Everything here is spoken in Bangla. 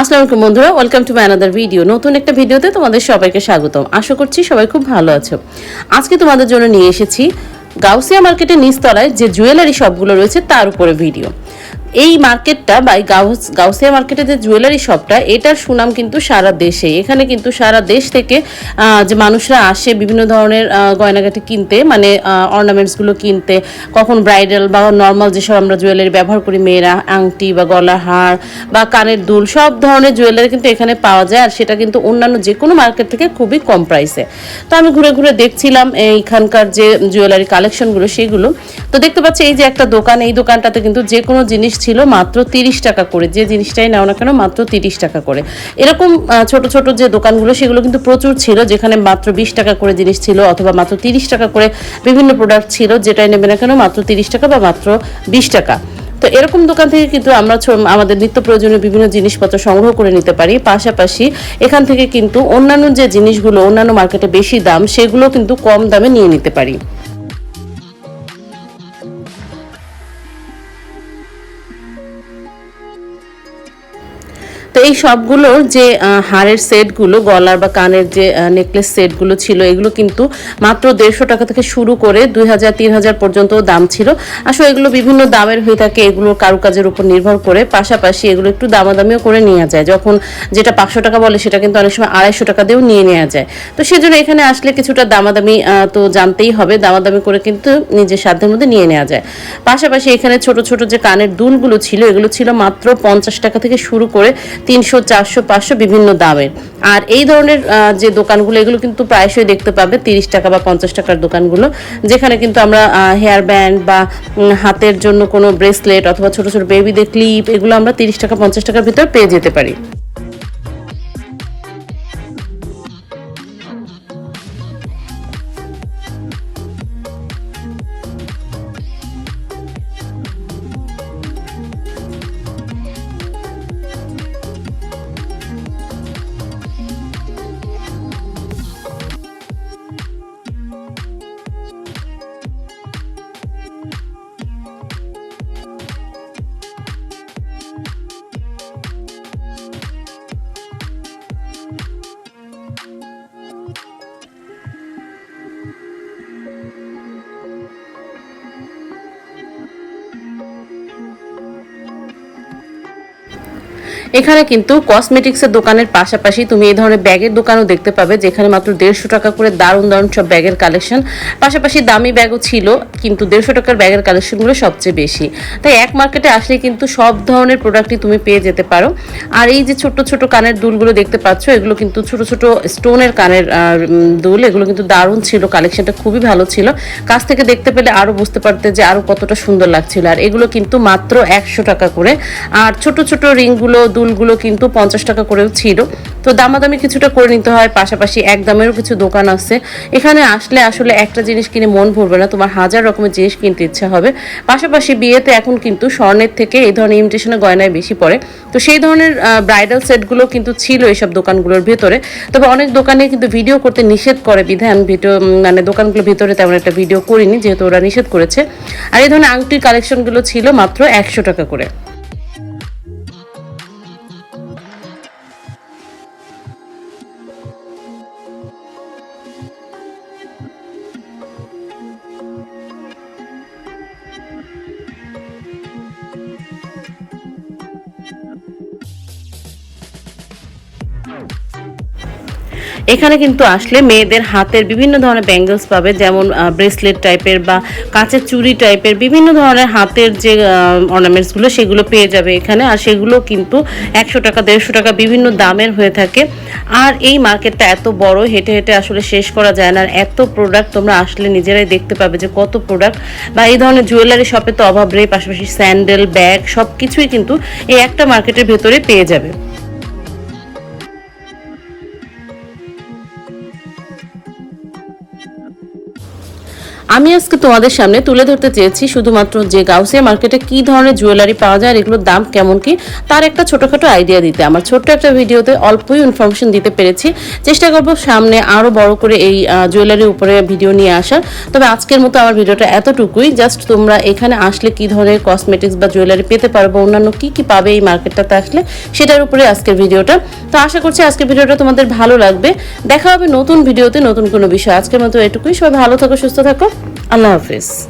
আসসালামু আলাইকুম বন্ধুরা welcome to my another video নতুন একটা ভিডিওতে তোমাদের সবাইকে স্বাগতম। আশা করছি সবাই খুব ভালো আছো। আজকে তোমাদের জন্য নিয়ে এসেছি গাউসিয়া মার্কেটের নিচতলায় যে জুয়েলারি শপগুলো রয়েছে, তার উপরে ভিডিও এই মার্কেটটা বা এই গাউস, গাউসিয়া মার্কেটের যে জুয়েলারি শপটা, এটার সুনাম কিন্তু সারা দেশে। এখানে কিন্তু সারা দেশ থেকে যে মানুষরা আসে বিভিন্ন ধরনের গয়নাগাটি কিনতে মানে অর্নামেন্টসগুলো কিনতে, কখন ব্রাইডাল বা নর্মাল যেসব আমরা জুয়েলারি ব্যবহার করি, মেয়েরা, আংটি বা গলার হার বা কানের দুল, সব ধরনের জুয়েলারি কিন্তু এখানে পাওয়া যায়, আর সেটা কিন্তু অন্যান্য যে কোনো মার্কেট থেকে খুবই কম প্রাইসে তো আমি ঘুরে ঘুরে দেখছিলাম এইখানকার যে জুয়েলারি কালেকশনগুলো সেগুলো। তো দেখতে পাচ্ছি এই যে একটা দোকান, এই দোকানটাতে কিন্তু যে কোনো জিনিস ছিল মাত্র তিরিশ টাকা করে। যে জিনিসটাই নাও না কেন, মাত্র তিরিশ টাকা করে। এরকম ছোট ছোট যে দোকানগুলো, সেগুলো কিন্তু প্রচুর ছিল, যেখানে মাত্র বিশ টাকা করে জিনিস ছিল অথবা মাত্র তিরিশ টাকা করে বিভিন্ন প্রোডাক্ট ছিল, যেটাই নেবে না কেন, মাত্র তিরিশ টাকা বা মাত্র বিশ টাকা। তো এরকম দোকান থেকে কিন্তু আমরা আমাদের নিত্য প্রয়োজনীয় বিভিন্ন জিনিসপত্র সংগ্রহ করে নিতে পারি। পাশাপাশি এখান থেকে কিন্তু অন্যান্য যে জিনিসগুলো, অন্যান্য মার্কেটে বেশি দাম, সেগুলো কিন্তু কম দামে নিয়ে নিতে পারি। তো এই সবগুলো যে হারের সেটগুলো, গলার বা কানের যে নেকলেস সেটগুলো ছিল, এগুলো কিন্তু মাত্র দেড়শো টাকা থেকে শুরু করে দুই হাজার, তিন হাজার পর্যন্ত দাম ছিল। আসলে এগুলো বিভিন্ন দামের হয়ে থাকে এগুলোর কারুকাজের উপর নির্ভর করে। পাশাপাশি এগুলো একটু দামাদামিও করে নেওয়া যায়। যখন যেটা পাঁচশো টাকা বলে, সেটা কিন্তু অনেক সময় আড়াইশো টাকা দিয়েও নিয়ে নেওয়া যায়। তো সেজন্য এখানে আসলে কিছুটা দামাদামি তো জানতেই হবে। দামাদামি করে কিন্তু নিজের সাধ্যের মধ্যে নিয়ে নেওয়া যায়। পাশাপাশি এখানে ছোট ছোট যে কানের দুলগুলো ছিল, এগুলো ছিল মাত্র পঞ্চাশ টাকা থেকে শুরু করে তিনশো, চারশো, পাঁচশো বিভিন্ন দামের। আর এই ধরনের যে দোকানগুলো, এগুলো কিন্তু প্রায়শই দেখতে পাবে, তিরিশ টাকা বা পঞ্চাশ টাকার দোকানগুলো, যেখানে কিন্তু আমরা হেয়ার ব্যান্ড বা হাতের জন্য কোনো ব্রেসলেট অথবা ছোটো ছোটো বেবিদের ক্লিপ এগুলো আমরা তিরিশ টাকা, পঞ্চাশ টাকার ভিতরে পেয়ে যেতে পারি। এখানে কিন্তু কসমেটিক্সের দোকানের পাশাপাশি তুমি এই ধরনের ব্যাগের দোকানও দেখতে পাবে, যেখানে মাত্র দেড়শো টাকা করে দারুণ দারুণ সব ব্যাগের কালেকশন পাশাপাশি দামি ব্যাগও ছিল, কিন্তু দেড়শো টাকার ব্যাগের কালেকশনগুলো সবচেয়ে বেশি। তাই এক মার্কেটে আসলে কিন্তু সব ধরনের প্রোডাক্টই তুমি পেয়ে যেতে পারো। আর এই যে ছোট ছোট কানের দুলগুলো দেখতে পাচ্ছ, এগুলো কিন্তু ছোট ছোট স্টোনের কানের দুল, এগুলো কিন্তু দারুণ ছিল কালেকশনটা খুবই ভালো ছিল। কাছ থেকে দেখতে পেলে আরও বুঝতে পারতে যে আরও কতটা সুন্দর লাগছিল। আর এগুলো কিন্তু মাত্র একশো টাকা করে। আর ছোট ছোট রিংগুলো দুলগুলো কিন্তু পঞ্চাশ টাকা করেও ছিল। তো দামাদামি কিছুটা করে নিতে হয়, পাশাপাশি এক দামেরও কিছু দোকান আছে। এখানে আসলে আসলে একটা জিনিস কিনে মন ভরবে না, তোমার হাজার রকমের জিনিস কিনতে ইচ্ছা হবে। পাশাপাশি বিয়েতে এখন কিন্তু স্বর্ণের থেকে এই ধরনের ইমিটেশনের গয়নায় বেশি পড়ে। তো সেই ধরনের ব্রাইডাল সেটগুলো কিন্তু ছিল এইসব দোকানগুলোর ভেতরে। তবে অনেক দোকানে কিন্তু ভিডিও করতে নিষেধ করে বিধায় আমি ভিডিও মানে দোকানগুলোর ভিতরে তেমন একটা ভিডিও করিনি, যেহেতু ওরা নিষেধ করেছে। আর এই ধরনের আংটির কালেকশনগুলো ছিল মাত্র একশো টাকা করে। এখানে কিন্তু আসলে মেয়েদের হাতের বিভিন্ন ধরনের ব্যাঙ্গেলস পাবে, যেমন ব্রেসলেট টাইপের বা কাঁচের চুড়ি টাইপের বিভিন্ন ধরনের হাতের যে অর্নামেন্টসগুলো সেগুলো পেয়ে যাবে এখানে। আর সেগুলো কিন্তু একশো টাকা, দেড়শো টাকা বিভিন্ন দামের হয়ে থাকে। আর এই মার্কেটটা এত বড়, হেঁটে হেঁটে আসলে শেষ করা যায় না। আর এত প্রোডাক্ট তোমরা আসলে নিজেরাই দেখতে পাবে যে কত প্রোডাক্ট বা এই ধরনের জুয়েলারি শপে তো অভাব নেই পাশাপাশি স্যান্ডেল ব্যাগ সব কিছুই কিন্তু এই একটা মার্কেটের ভেতরে পেয়ে যাবে। আমি আজকে তোমাদের সামনে তুলে ধরতে চেয়েছি শুধুমাত্র যে গাউসিয়া মার্কেটে কি ধরনের জুয়েলারি পাওয়া যায় আর এগুলোর দাম কেমন কি, তার একটা ছোটখাটো আইডিয়া দিতে। আমার ছোট্ট একটা ভিডিওতে অল্পই ইনফরমেশন দিতে পেরেছি। চেষ্টা করব সামনে আরও বড় করে এই জুয়েলারির উপরে ভিডিও নিয়ে আসার। তবে আজকের মতো আমার ভিডিওটা এতটুকুই। জাস্ট তোমরা এখানে আসলে কি ধরনের কসমেটিক্স বা জুয়েলারি পেতে পারব অন্যান্য কি কি পাবে এই মার্কেটটাতে আসলে, সেটার উপরে আজকের ভিডিওটা। তো আশা করছি আজকের ভিডিওটা তোমাদের ভালো লাগবে। দেখা হবে নতুন ভিডিওতে নতুন কোনো বিষয়। আজকের মতো এটুকুই। সবাই ভালো থাকো, সুস্থ থাকো। আল্লাহ হাফিজ